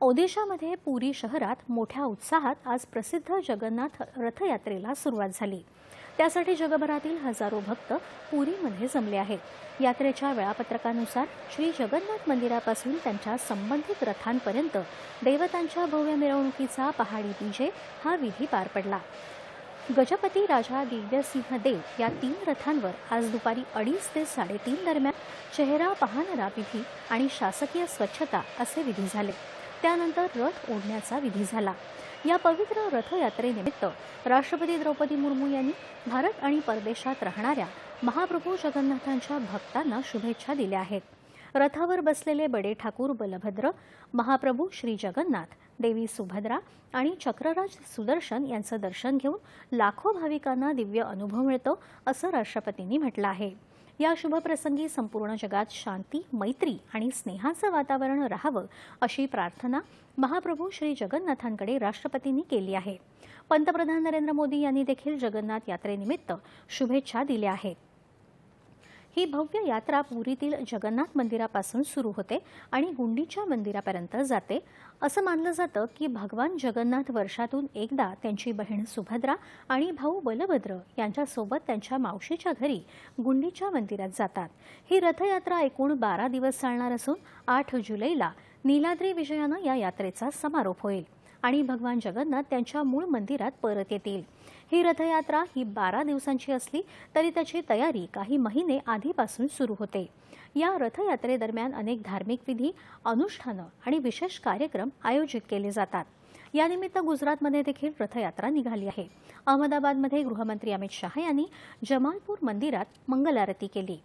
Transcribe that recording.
ओदिशामध्ये पुरी शहरात मोठ्या उत्साहात आज प्रसिद्ध जगन्नाथ रथयात्रेला सुरुवात झाली. त्यासाठी जगभरातील हजारो भक्त पुरीमध्ये जमले आहेत. यात्रेच्या वेळापत्रकानुसार श्री जगन्नाथ मंदिरापासून त्यांच्या संबंधित रथांपर्यंत देवतांच्या भव्य मिरवणुकीचा पहाडी डीजे हा विधी पार पडला. गजपती राजा दिव्यसिंह देव या तीन रथांवर आज दुपारी अडीच ते साडेतीन दरम्यान चेहरा पाहणारा विधी आणि शासकीय स्वच्छता असे विधी झाले. त्यानंतर रथ ओढण्याचा विधी झाला. या पवित्र रथयात्रेनिमित्त राष्ट्रपती द्रौपदी मुर्मू यांनी भारत आणि परदेशात राहणाऱ्या महाप्रभू जगन्नाथांच्या भक्तांना शुभेच्छा दिल्या आहेत. रथावर बसलेले बडे ठाकूर बलभद्र महाप्रभू श्री जगन्नाथ देवी सुभद्रा आणि चक्रराज सुदर्शन यांचं दर्शन घेऊन लाखो भाविकांना दिव्य अनुभव मिळतो असं राष्ट्रपतींनी म्हटलं आहे. या शुभप्रसंगी संपूर्ण जगात शांती मैत्री आणि स्नेहाचं वातावरण राहावं अशी प्रार्थना महाप्रभू श्री जगन्नाथांकडे राष्ट्रपतींनी केली आहे. पंतप्रधान नरेंद्र मोदी यांनी देखील जगन्नाथ यात्रेनिमित्त शुभेच्छा दिल्या आहेत. ही भव्य यात्रा पुरीतील जगन्नाथ मंदिरापासून सुरू होते आणि गुंडीच्या मंदिरापर्यंत जाते. असं मानलं जातं की भगवान जगन्नाथ वर्षातून एकदा त्यांची बहीण सुभद्रा आणि भाऊ बलभद्र यांच्यासोबत त्यांच्या मावशीच्या घरी गुंडीच्या मंदिरात जातात. ही रथयात्रा एकूण बारा दिवस चालणार असून आठ जुलैला नीलाद्री विजयानं या यात्रेचा समारोप होईल. आणि भगवान जगन्नाथ त्यांच्या मूळ मंदिरात परत येतील. ही रथयात्रा ही बारा दिवसांची असली तरी त्याची तयारी काही महिने आधीपासून सुरू होते. या रथयात्रेदरम्यान अनेक धार्मिक विधी अनुष्ठानं आणि विशेष कार्यक्रम आयोजित केले जातात. यानिमित्त गुजरातमध्ये देखील रथयात्रा निघाली आहे. अहमदाबादमध्ये गृहमंत्री अमित शहा यांनी जमालपूर मंदिरात मंगलारती केली.